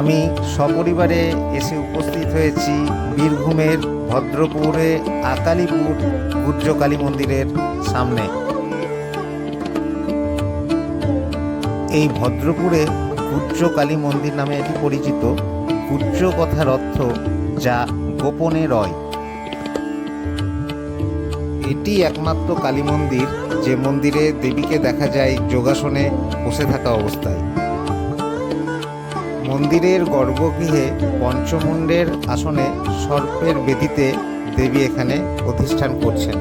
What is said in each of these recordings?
আমি সপরিবারে এসে উপস্থিত হয়েছি বীরভূমের ভদ্রপুরে আকালিপুর গুজ্জ কালী মন্দিরের সামনে। এই ভদ্রপুরে গুজ্জ কালী মন্দির নামে এটি পরিচিত। গুজ্জ কথার অর্থ যা গোপনে রয়। এটি একমাত্র কালী মন্দির যে মন্দিরে দেবীকে দেখা যায় যোগাসনে বসে থাকা অবস্থায়। মন্দিরের গর্ভগৃহে পঞ্চমুণ্ডের আসনে সর্পের বেদিতে দেবী এখানে প্রতিষ্ঠান করছেন।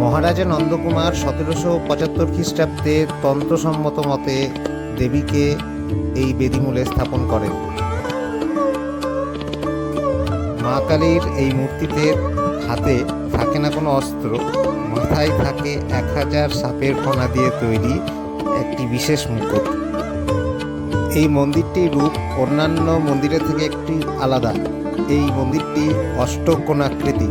মহারাজা নন্দকুমার সতেরোশো পঁচাত্তর খ্রিস্টাব্দে তন্ত্রসম্মত মতে দেবীকে এই বেদিমূলে স্থাপন করেন। মা কালীর এই মূর্তিতে হাতে থাকে না কোনো অস্ত্র, মাথায় থাকে এক হাজার সাপের ফোনা দিয়ে তৈরি একটি বিশেষ মুকুট এই মন্দিরটির রূপ অন্যান্য মন্দিরের থেকে একটি আলাদা। এই মন্দিরটি অষ্টকোণাকৃতি।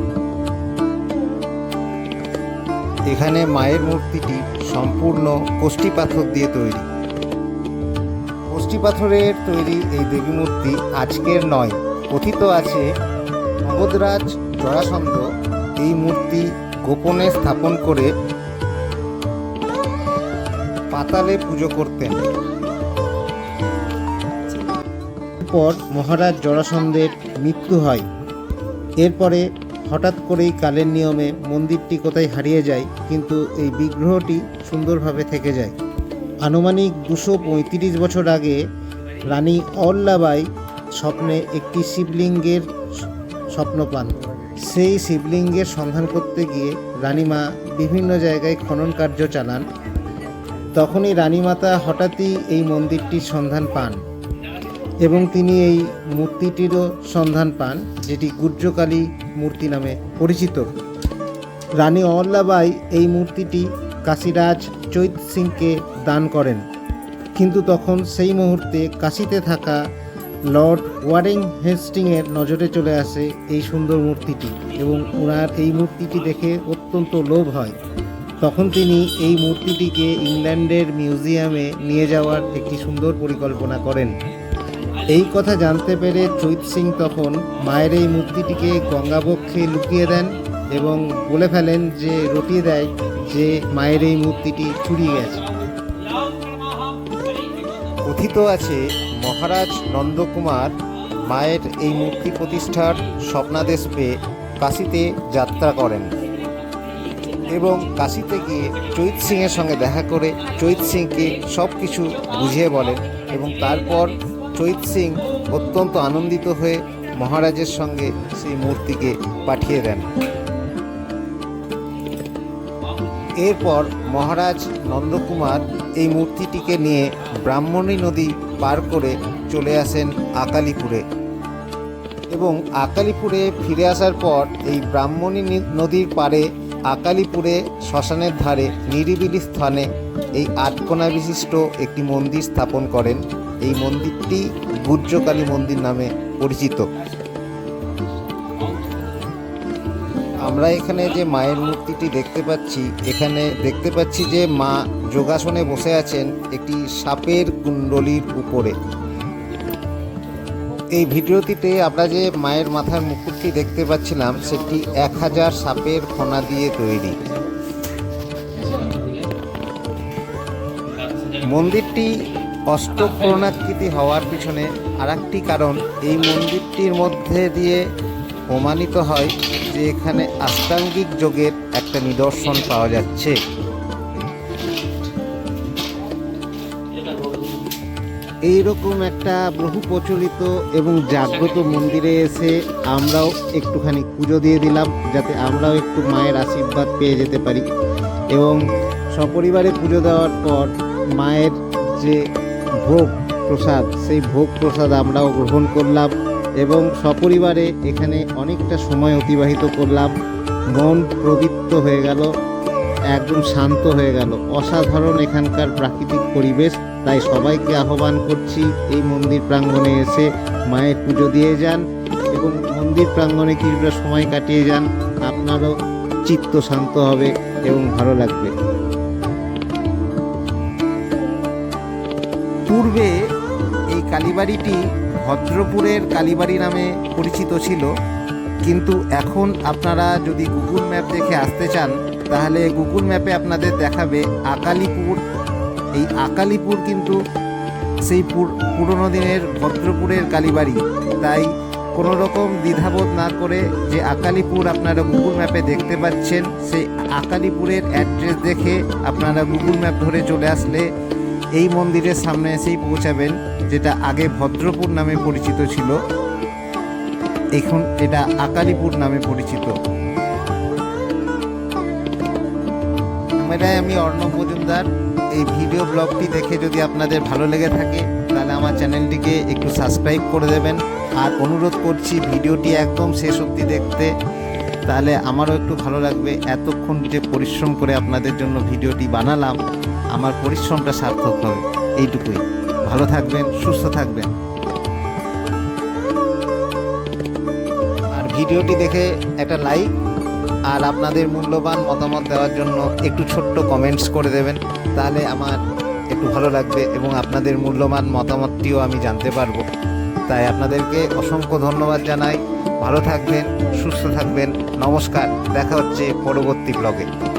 এখানে মায়ের মূর্তিটি সম্পূর্ণ কোষ্ঠী পাথর দিয়ে তৈরি। কোষ্ঠী পাথরের তৈরি এই দেবী মূর্তি আজকের নয়, কথিত আছে মগধরাজ জরাসন্ধ। এই মূর্তি গোপনে স্থাপন করে পাতালে পুজো করতেন। পর মহারাজ জরাসন্ধের মৃত্যু হয়। এরপরে হঠাৎ করেই কালের নিয়মে মন্দিরটি কোথায় হারিয়ে যায়, কিন্তু এই বিগ্রহটি সুন্দরভাবে থেকে যায়। আনুমানিক দুশো পঁয়ত্রিশ বছর আগে রানী অল্লাবাই স্বপ্নে একটি শিবলিঙ্গের স্বপ্ন পান। সেই শিবলিঙ্গের সন্ধান করতে গিয়ে রানীমা বিভিন্ন জায়গায় খনন কার্য চালান। তখনই রানীমাতা হঠাৎই এই মন্দিরটির সন্ধান পান এবং তিনি এই মূর্তিটিরও সন্ধান পান, যেটি গুজ্জকালী মূর্তি নামে পরিচিত। রানী অহল্যাবাই এই মূর্তিটি কাশীরাজ চৈত সিংকে দান করেন। কিন্তু তখন সেই মুহূর্তে কাশিতে থাকা লর্ড ওয়ারিং হেস্টিংয়ের নজরে চলে আসে এই সুন্দর মূর্তিটি এবং ওনার এই মূর্তিটি দেখে অত্যন্ত লোভ হয়। তখন তিনি এই মূর্তিটিকে ইংল্যান্ডের মিউজিয়ামে নিয়ে যাওয়ার একটি সুন্দর পরিকল্পনা করেন। এই কথা জানতে পেরে চৈত সিং তখন মায়ের এই মূর্তিটিকে গঙ্গাবক্ষে লুকিয়ে দেন এবং বলে ফেলেন যে, রটিয়ে দেয় যে মায়ের এই মূর্তিটি চুরিয়ে গেছে। কথিত আছে, মহারাজ নন্দকুমার মায়ের এই মূর্তি প্রতিষ্ঠার স্বপ্নাদেশ পেয়ে কাশিতে যাত্রা করেন। এবং কাশিতে গিয়ে চৈত সিংয়ের সঙ্গে দেখা করে চৈত সিংকে সব কিছু বুঝিয়ে বলেন এবং তারপর চৈত সিং অত্যন্ত আনন্দিত হয়ে মহারাজের সঙ্গে সেই মূর্তিকে পাঠিয়ে দেন। এরপর মহারাজ নন্দকুমার এই মূর্তিটিকে নিয়ে ব্রাহ্মণী নদী পার করে চলে আসেন আকালিপুরে এবং আকালিপুরে ফিরে আসার পর এই ব্রাহ্মণী নদীর পারে আকালিপুরে শ্মশানের ধারে নিরিবিলি স্থানে এই আটকোনা বিশিষ্ট একটি মন্দির স্থাপন করেন। এই মন্দিরটি গুজ্জকালী মন্দির নামে পরিচিত। আমরা এখানে যে মায়ের মূর্তিটি দেখতে পাচ্ছি, এখানে দেখতে পাচ্ছি যে মা যোগাসনে বসে আছেন একটি সাপের কুণ্ডলির উপরে। এই ভিডিওটিতে আমরা যে মায়ের মাথার মুকুটটি দেখতে পাচ্ছিলাম, সেটি এক হাজার সাপের ফোনা দিয়ে তৈরি। মন্দিরটি অষ্টকোণাকৃতি হওয়ার পিছনে আরেকটি কারণ, এই মন্দিরটির মধ্যে দিয়ে প্রমাণিত হয় যে এখানে আস্তাঙ্গিক যোগের একটা নিদর্শন পাওয়া যাচ্ছে। এইরকম একটা বহু প্রচলিত এবং জাগ্রত মন্দিরে এসে আমরাও একটুখানি পুজো দিয়ে দিলাম, যাতে আমরাও একটু মায়ের আশীর্বাদ পেয়ে যেতে পারি। এবং সপরিবারে পুজো দেওয়ার পর মায়ের যে ভোগ প্রসাদ, সেই ভোগ প্রসাদ আমরাও গ্রহণ করলাম এবং সপরিবারে এখানে অনেকটা সময় অতিবাহিত করলাম। মন প্রবৃত্ত হয়ে গেল, একদম শান্ত হয়ে গেল। অসাধারণ এখানকার প্রাকৃতিক পরিবেশ। তাই সবাইকে আহ্বান করছি, এই মন্দির প্রাঙ্গণে এসে মায়ের পুজো দিয়ে যান এবং মন্দির প্রাঙ্গণে কিছুটা সময় কাটিয়ে যান। আপনারও চিত্ত শান্ত হবে এবং ভালো লাগবে। পূর্বে এই কালীবাড়িটি ভদ্রপুরের কালীবাড়ি নামে পরিচিত ছিল, কিন্তু এখন আপনারা যদি গুগল ম্যাপ দেখে আসতে চান, তাহলে গুগল ম্যাপে আপনাদের দেখাবে আকালিপুর এই আকালিপুর কিন্তু সেই পুর- পুরনো দিনের ভদ্রপুরের কালীবাড়ি। তাই কোনো রকম দ্বিধাবোধ না করে যে আকালিপুর আপনারা গুগল ম্যাপে দেখতে পাচ্ছেন, সেই আকালিপুরের অ্যাড্রেস দেখে আপনারা গুগল ম্যাপ ধরে চলে আসলে এই মন্দিরের সামনে এসেই পৌঁছাবেন, যেটা আগে ভদ্রপুর নামে পরিচিত ছিল। এখন এটা আকালিপুর নামে পরিচিত। আমি অর্ণব মজুমদার। এই ভিডিও ব্লগটি দেখে যদি আপনাদের ভালো লেগে থাকে, তাহলে আমার চ্যানেলটিকে একটু সাবস্ক্রাইব করে দেবেন। আর অনুরোধ করছি, ভিডিওটি একদম শেষ অবধি দেখতে। তাহলে আমারও একটু ভালো লাগবে, এতক্ষণ যে পরিশ্রম করে আপনাদের জন্য ভিডিওটি বানালাম, আমার পরিশ্রমটা সার্থক হবে। এইটুকুই। ভালো থাকবেন, সুস্থ থাকবেন। আর ভিডিওটি দেখে একটা লাইক আর আপনাদের মূল্যবান মতামত দেওয়ার জন্য একটু ছোট্ট কমেন্টস করে দেবেন। তাহলে আমার একটু ভালো লাগবে এবং আপনাদের মূল্যবান মতামতটিও আমি জানতে পারব। তাই আপনাদেরকে অসংখ্য ধন্যবাদ জানাই। ভালো থাকবেন, সুস্থ থাকবেন। নমস্কার, দেখা হচ্ছে পরবর্তী ব্লগে